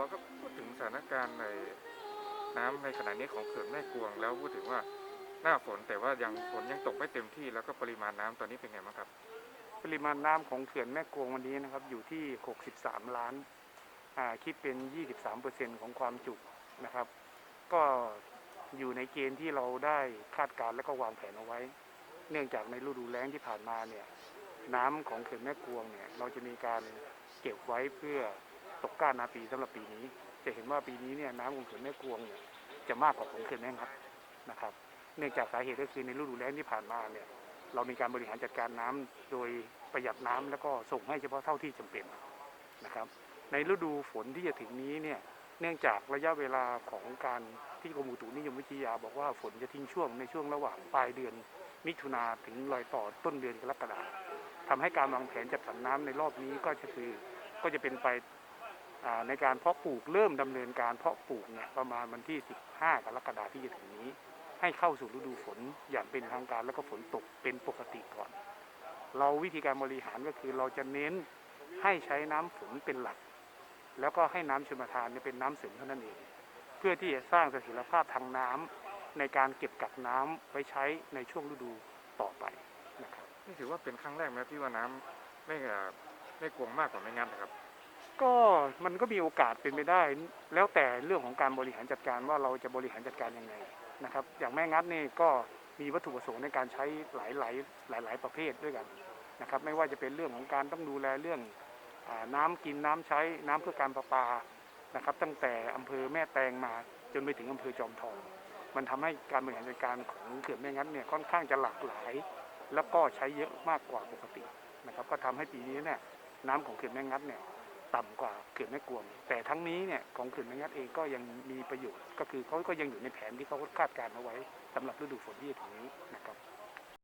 อก็พูดถึงสถานการณ์ในน้ำในขณะนี้ของเขื่อนแม่กวง แล้วพูดถึงว่าหน้าฝนแต่ว่ายังฝนยังตกไม่เต็มที่แล้วก็ปริมาณน้ำตอนนี้เป็นไงบ้างครับ ปริมาณน้ำของเขื่อนแม่กวงวันนี้นะครับ อยู่ที่ 63 ล้านคิดเป็น 23%ของความจุนะครับ ก็อยู่ในเกณฑ์ที่เราได้คาดการณ์และก็วางแผนเอาไว้ เนื่องจากในฤดูแล้งที่ผ่านมาเนี่ย น้ำของเขื่อนแม่กวงเนี่ยเราจะมีการเก็บไว้เพื่อ ตกก้านาปีสำหรับปีนี้ จะเห็นว่าปีนี้เนี่ยน้ำของเขื่อนแม่กวงเนี่ยจะมากกว่าของเขื่อนแม่งัดนะครับ เนื่องจากสาเหตุก็คือในฤดูแล้งที่ผ่านมาเนี่ยเรามีการบริหารจัดการน้ำโดยประหยัดน้ำแล้วก็ส่งให้เฉพาะเท่าที่จำเป็นนะครับ ในฤดูฝนที่จะถึงนี้เนี่ยเนื่องจากระยะเวลาของการที่กรมอุตุนิยมวิทยา บอกว่าฝนจะทิ้งช่วงในช่วงระหว่างปลายเดือน มิถุนาถึงรอยต่อต้นเดือนกรกฎาคมทำให้การวางแผนจัดสรรน้ำในรอบนี้ก็จะคือก็จะเป็นไป ในการเพาะปลูกเริ่มดำเนินการเพาะปลูกเนี่ยประมาณวันที่ 15 กรกฎาคมที่จะถึงนี้ ให้เข้าสู่ฤดูฝนอย่างเป็นทางการแล้วก็ฝนตกเป็นปกติก่อน เราวิธีการบริหารก็คือเราจะเน้นให้ใช้น้ำฝนเป็นหลัก แล้วก็ให้น้ำชลประทานเนี่ยเป็นน้ำเสริมเท่านั้นเอง เพื่อที่จะสร้างเสถียรภาพทางน้ำในการเก็บกักน้ำไว้ใช้ในช่วงฤดูต่อไปนะครับนี่ถือว่าเป็นครั้งแรกไหมที่ว่าน้ำไม่เอ่อไม่กวงมากกว่าไม่งัดนะครับ ก็มันก็มีโอกาสเป็นไปได้ แล้วแต่เรื่องของการบริหารจัดการว่าเราจะบริหารจัดการยังไงนะครับ อย่างแม่งัดนี่ก็มีวัตถุประสงค์ในการใช้หลายหลายหลายหลายประเภทด้วยกันนะครับ ไม่ว่าจะเป็นเรื่องของการต้องดูแลเรื่องน้ำกินน้ำใช้น้ำเพื่อการประปานะครับ ตั้งแต่อำเภอแม่แตงมาจนไปถึงอำเภอจอมทอง มันทำให้การบริหารจัดการของเขื่อนแม่งัดเนี่ยค่อนข้างจะหลากหลาย แล้วก็ใช้เยอะมากกว่าปกตินะครับ ก็ทำให้ปีนี้เนี่ยน้ำของเขื่อนแม่งัดเนี่ย ต่ำกว่าเขื่อนแม่กวง แต่ทั้งนี้เนี่ยของเขื่อนแม่งัดเองก็ยังมีประโยชน์ ก็คือเขาก็ยังอยู่ในแผนที่เขาคาดการณ์เอาไว้สำหรับฤดูฝนที่จะถึงนี้นะครับ